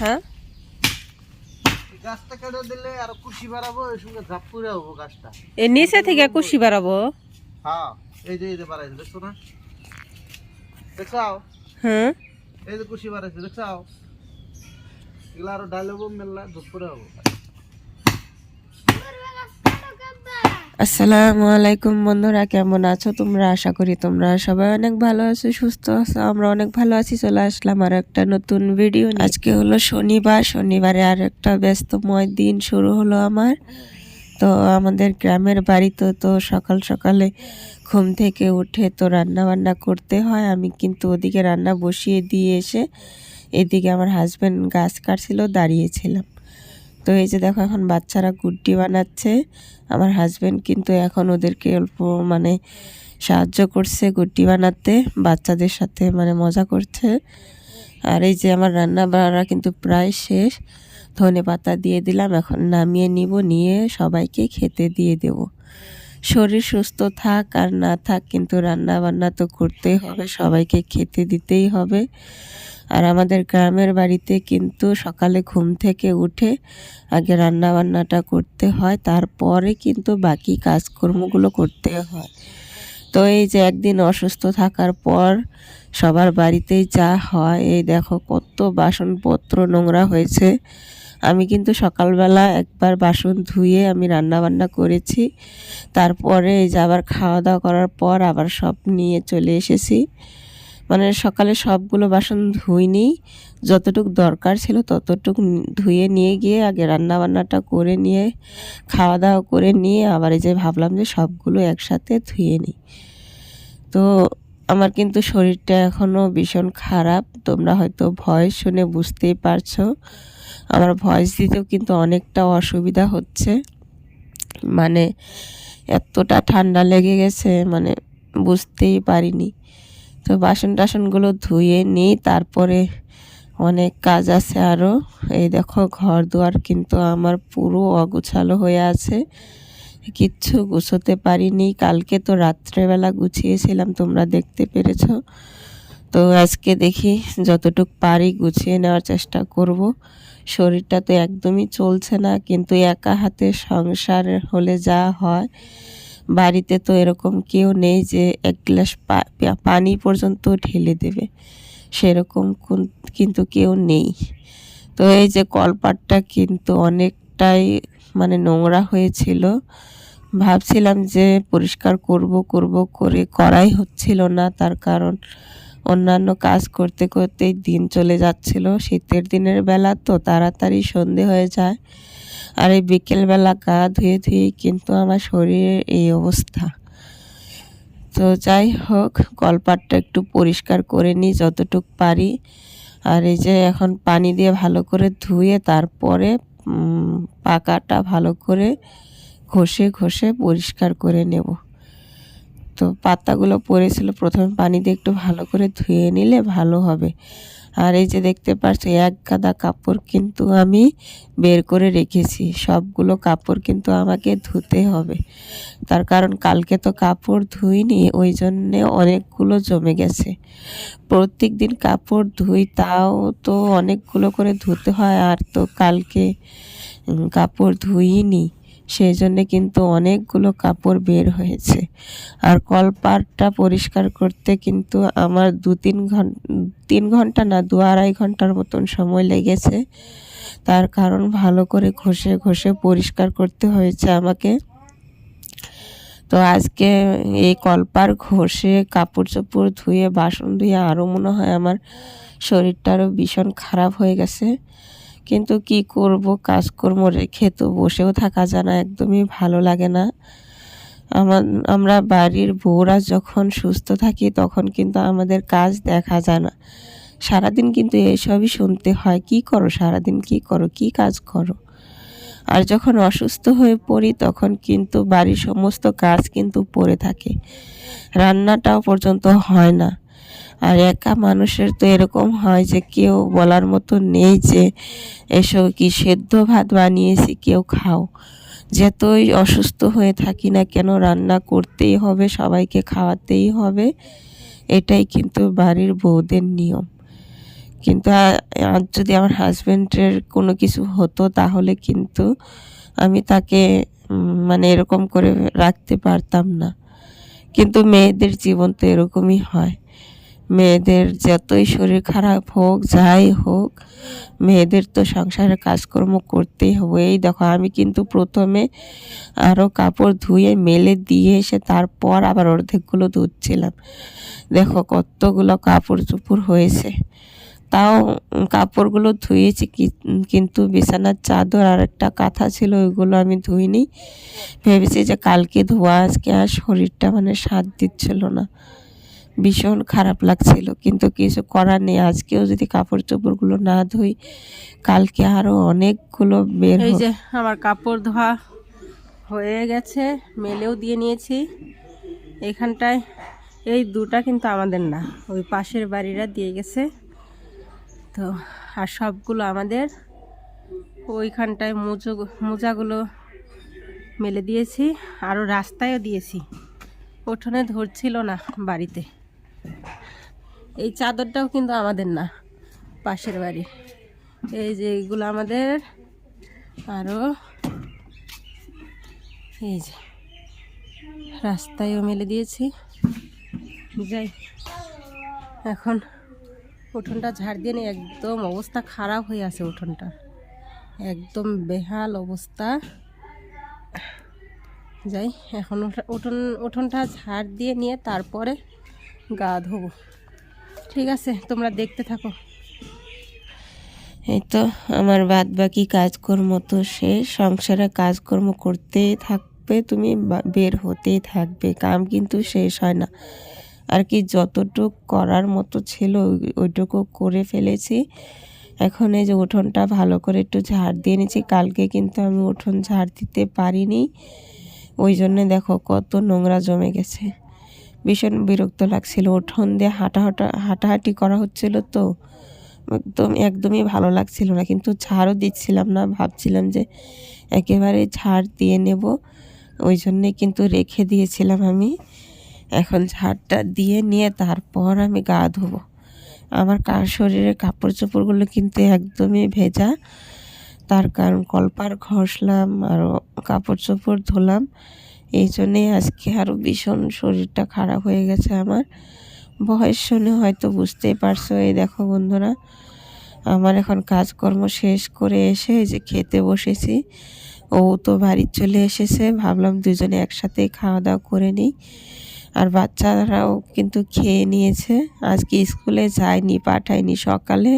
হ্যাঁ? গাছটা কেটে দিলে আর কুশি বাড়াবো এর সঙ্গে ঝাপ করে হব গাছটা। এ নিচে থেকে কুশি বাড়াবো? হ্যাঁ এই যে এই যে বাড়াইছে দেখছ না? দেখছাও হ্যাঁ? এই যে কুশি বাড়াইছে দেখছাও এগুলো আরও ডাইলবো মেললা ঝুপ করে হব। আসসালামু আলাইকুম বন্ধুরা, কেমন আছো তোমরা? আশা করি তোমরা সবাই অনেক ভালো আছো, সুস্থ আছো, আমরা অনেক ভালো আছি, চলে আসলাম আর একটা নতুন ভিডিও আজকে হলো শনিবার, শনিবারে আর একটা ব্যস্তময় দিন শুরু হলো আমার। তো আমাদের গ্রামের বাড়িতে তো সকাল সকালে ঘুম থেকে উঠে তো রান্না বান্না করতে হয়, আমি কিন্তু ওদিকে রান্না বসিয়ে দিয়ে এসে এদিকে আমার হাজব্যান্ড গাছ কাটছিল, দাঁড়িয়েছিলাম। তো এই যে দেখো এখন বাচ্চারা গুড্ডি বানাচ্ছে। আমার হাজব্যান্ড কিন্তু এখন ওদেরকে অল্প মানে সাহায্য করছে গুড্ডি বানাতে, বাচ্চাদের সাথে মানে মজা করছে। আর এই যে আমার রান্না বাড়া কিন্তু প্রায় শেষ। ধনে পাতা দিয়ে দিলাম, এখন নামিয়ে নিব, নিয়ে সবাইকে খেতে দিয়ে দেব। শরীর সুস্থ থাক আর না থাক, কিন্তু রান্না বান্না তো করতেই হবে, সবাইকে খেতে দিতেই হবে। আর আমাদের গ্রামের বাড়িতে কিন্তু সকালে ঘুম থেকে উঠে আগে রান্না বান্নাটা করতে হয়, তারপরে কিন্তু বাকি কাজকর্মগুলো করতে হয়। তো এই যে একদিন অসুস্থ থাকার পর সবার বাড়িতেই যা হয়, এই দেখো কত বাসনপত্র নোংরা হয়েছে। আমি কিন্তু সকালবেলা একবার বাসন ধুয়ে আমি রান্না বান্না করেছি। তারপরে এই যে আবার খাওয়া দাওয়া করার পর আবার সব নিয়ে চলে এসেছি। মানে সকালে সবগুলো বাসন ধুইনি, যতটুক দরকার ছিল ততটুক ধুয়ে নিয়ে গিয়ে আগে রান্না বান্নাটা করে নিয়ে খাওয়া দাওয়া করে নিয়ে আবার এই যে ভাবলাম যে সবগুলো একসাথে ধুয়ে নিই। তো আমার কিন্তু শরীরটা এখনও ভীষণ খারাপ, তোমরা হয়তো ভয় শুনে বুঝতেই পারছ। আমার ভয়েস দিতেও কিন্তু অনেকটা অসুবিধা হচ্ছে। মানে এতটা ঠান্ডা লেগে গেছে মানে বুঝতেই পারিনি। তো বাসন টাসনগুলো ধুয়ে নিই, তারপরে অনেক কাজ আছে আরও এই দেখো, ঘর দুয়ার কিন্তু আমার পুরো অগুছালো হয়ে আছে। কিচ্ছু গুছোতে পারিনি। কালকে তো রাত্রেবেলা গুছিয়েছিলাম, তোমরা দেখতে পেরেছ। তো আজকে দেখি যতটুক পারি গুছিয়ে নেওয়ার চেষ্টা করব। শরীরটা তো একদমই চলছে না, কিন্তু একা হাতে সংসার হলে যা হয়। বাড়িতে তো এরকম কেউ নেই যে এক গ্লাস পানি পর্যন্ত ঢেলে দেবে। সেরকম কোন- কিন্তু কেউ নেই। তো এই যে কলপাটটা কিন্তু অনেকটাই মানে নোংরা হয়েছিল। ভাবছিলাম যে পরিষ্কার করব করব করে করাই হচ্ছিল না, তার কারণ অন্যান্য কাজ করতে করতেই দিন চলে যাচ্ছিল। শীতের দিনের বেলা তো তাড়াতাড়ি সন্ধে হয়ে যায় আর এই বিকেলবেলা গা ধুয়ে ধুয়ে কিন্তু আমার শরীরের এই অবস্থা। তো যাই হোক, কলপাটটা একটু পরিষ্কার করে নিই যতটুক পারি। আর এই যে এখন পানি দিয়ে ভালো করে ধুয়ে তারপরে পাকাটা ভালো করে ঘষে ঘষে পরিষ্কার করে নেব। তো পাতাগুলো পড়েছিল, প্রথমে পানি দিয়ে একটু ভালো করে ধুয়ে নিলে ভালো হবে। আর এই যে দেখতে পাচ্ছ এক গাদা কাপড় কিন্তু আমি বের করে রেখেছি। সবগুলো কাপড় কিন্তু আমাকে ধুতে হবে। তার কারণ কালকে তো কাপড় ধুইনি, ওই জন্যে অনেকগুলো জমে গেছে। প্রত্যেক দিন কাপড় ধুই, তাও তো অনেকগুলো করে ধুতে হয়, আর তো কালকে কাপড় ধুইনি। সেই জন্যে কিন্তু অনেকগুলো কাপড় বের হয়েছে। আর কলপাটটা পরিষ্কার করতে কিন্তু আমার দু তিন ঘণ্টা তিন ঘণ্টা না, দু আড়াই ঘণ্টার মতন সময় লেগেছে। তার কারণ ভালো করে ঘষে ঘষে পরিষ্কার করতে হয়েছে আমাকে। তো আজকে এই কলপার ঘষে কাপড় চোপড় ধুয়ে, বাসন ধুয়ে আরও মনে হয় আমার শরীরটা আরও ভীষণ খারাপ হয়ে গেছে। কিন্তু কি করব? কাজকর্ম রেখে তো বসেও থাকা যায় না, একদমই ভালো লাগে না। আমার, আমরা বাড়ির বউরা যখন সুস্থ থাকি তখন কিন্তু আমাদের কাজ দেখা যায় না। সারাদিন কিন্তু এসবই শুনতে হয়, কি করো সারাদিন? কি করো? কি কাজ করো? আর যখন অসুস্থ হয়ে পড়ি তখন কিন্তু বাড়ির সমস্ত কাজ কিন্তু পড়ে থাকে। রান্নাটাও পর্যন্ত হয় না। আর একা মানুষের তো এরকম হয় যে কেউ বলার মতো নেই যে এসো কি সেদ্ধ ভাত বানিয়েছি, কেউ খাও। যতই অসুস্থ হয়ে থাকি না কেন, রান্না করতেই হবে, সবাইকে খাওয়াতেই হবে। এটাই কিন্তু বাড়ির বউদের নিয়ম। কিন্তু যদি আমার হাজব্যান্ডের কোনো কিছু হতো তাহলে কিন্তু আমি তাকে মানে এরকম করে রাখতে পারতাম না। কিন্তু মেয়েদের জীবন তো এরকমই হয়। মেয়েদের যতই শরীর খারাপ হোক, যাই হোক, মেয়েদের তো সংসারের কাজকর্ম করতেই হবে। এই দেখো, আমি কিন্তু প্রথমে আরও কাপড় ধুয়ে, মেলে দিয়ে এসে তারপর আবার অর্ধেকগুলো ধুচ্ছিলাম। দেখো, কতগুলো কাপড় চোপড় হয়েছে। তাও কাপড়গুলো ধুয়েছি কিন্তু বিছানার চাদর আর একটা কাঁথা ছিল, ওইগুলো আমি ধুইনি। ভেবেছি যে কালকে ধোয়া, আজকে আর শরীরটা মানে সাথ দিচ্ছিল না। ভীষণ খারাপ লাগছিল। কিন্তু কিছু করার নেই। আজকেও যদি কাপড় চোপড়গুলো না ধুই কালকে আরও অনেকগুলো বের এই যে আমার কাপড় ধোয়া হয়ে গেছে মেলেও দিয়ে নিয়েছি। এখানটায় এই দুটা কিন্তু আমাদের না ওই পাশের বাড়িরা দিয়ে গেছে। তো আর সবগুলো আমাদের। ওইখানটায় মোজো মোজাগুলো মেলে দিয়েছি। আরও রাস্তায়ও দিয়েছি। উঠোনে ধরছিল না বাড়িতে। এই চাদরটাও কিন্তু আমাদের না, পাশের বাড়ি। এই যে এইগুলো আমাদের আরও এই যে রাস্তায়ও মেলে দিয়েছি। যাই, এখন উঠোনটা ঝাড় দিয়ে নিয়ে একদম অবস্থা খারাপ হয়ে আছে উঠোনটা। একদম বেহাল অবস্থা। যাই, এখন উঠা- উঠোন উঠোনটা ঝাড় দিয়ে নিয়ে তারপরে গা ধোবো। ঠিক আছে, তোমরা দেখতে থাকো। এই তো আমার বাদ বাকি কাজকর্ম তো শেষ, সংসারে কাজকর্ম করতেই থাকবে তুমি বের হতেই থাকবে, কাম কিন্তু শেষ হয় না। আর কি যতটুক করার মতো ছিল ওই- ওইটুকু করে ফেলেছি। এখন এই যে উঠোনটা ভালো করে একটু ঝাড় দিয়ে নিয়েছি, কালকে কিন্তু আমি উঠোন ঝাড় দিতে পারিনি। ওই জন্যে দেখো কত নোংরা জমে গেছে। ভীষণ বিরক্ত লাগছিল। উঠোন দিয়ে হাঁটা হাঁটা হাঁটাহাঁটি করা হচ্ছিল তো। একদম, একদমই ভালো লাগছিল না। কিন্তু ছাড়ও দিচ্ছিলাম না। ভাবছিলাম যে একেবারে ছাড় দিয়ে নেব। ওই জন্যে কিন্তু রেখে দিয়েছিলাম আমি। এখন ঝাড়টা দিয়ে নিয়ে তারপর আমি গা ধোবো। আমার কার শরীরের কাপড় চোপড়গুলো কিন্তু একদমই ভেজা। তার কারণ কলপার ঘষলাম, আর কাপড় চোপড় ধুলাম। এই জন্যে আজকে আরও ভীষণ শরীরটা খারাপ হয়ে গেছে আমার। বয়স শুনে হয়তো বুঝতেই পারছ, এই দেখো বন্ধুরা, আমার এখন কাজকর্ম শেষ করে এসে এই যে খেতে বসেছি। ও তো বাড়ি চলে এসেছে, ভাবলাম দুজনে একসাথে খাওয়া দাওয়া করে নিই। আর বাচ্চারাও কিন্তু খেয়ে নিয়েছে, আজকে স্কুলে যায়নি, পাঠায়নি, সকালে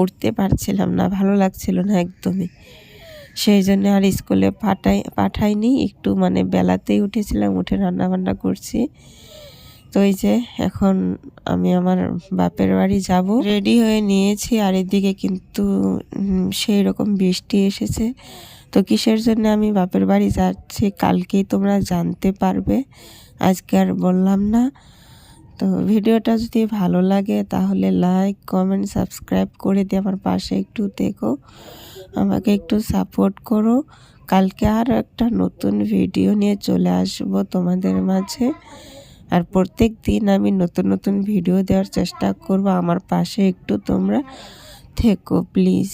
উঠতে পারছিলাম না, ভালো লাগছিল না একদমই। সেই জন্য আর স্কুলে পাঠাই, পাঠাইনি। একটু মানে বেলাতেই উঠেছিলাম, উঠে রান্না বান্না করছি। তো এই যে এখন আমি আমার বাপের বাড়ি যাব। রেডি হয়ে নিয়েছি, আর এদিকে কিন্তু সেই রকম বৃষ্টি এসেছে। তো কিসের জন্য আমি বাপের বাড়ি যাচ্ছি কালকেই তোমরা জানতে পারবে। আজকে আর বললাম না। তো ভিডিওটা যদি ভালো লাগে তাহলে লাইক কমেন্ট সাবস্ক্রাইব করে দিয়ে আমার পাশে একটু দেখো আমাকে একটু সাপোর্ট করো। কালকে আর একটা নতুন ভিডিও নিয়ে চলে আসব তোমাদের মাঝে। আর প্রত্যেক দিন আমি নতুন নতুন ভিডিও দেওয়ার চেষ্টা করব। আমার পাশে একটু তোমরা থেকো প্লিজ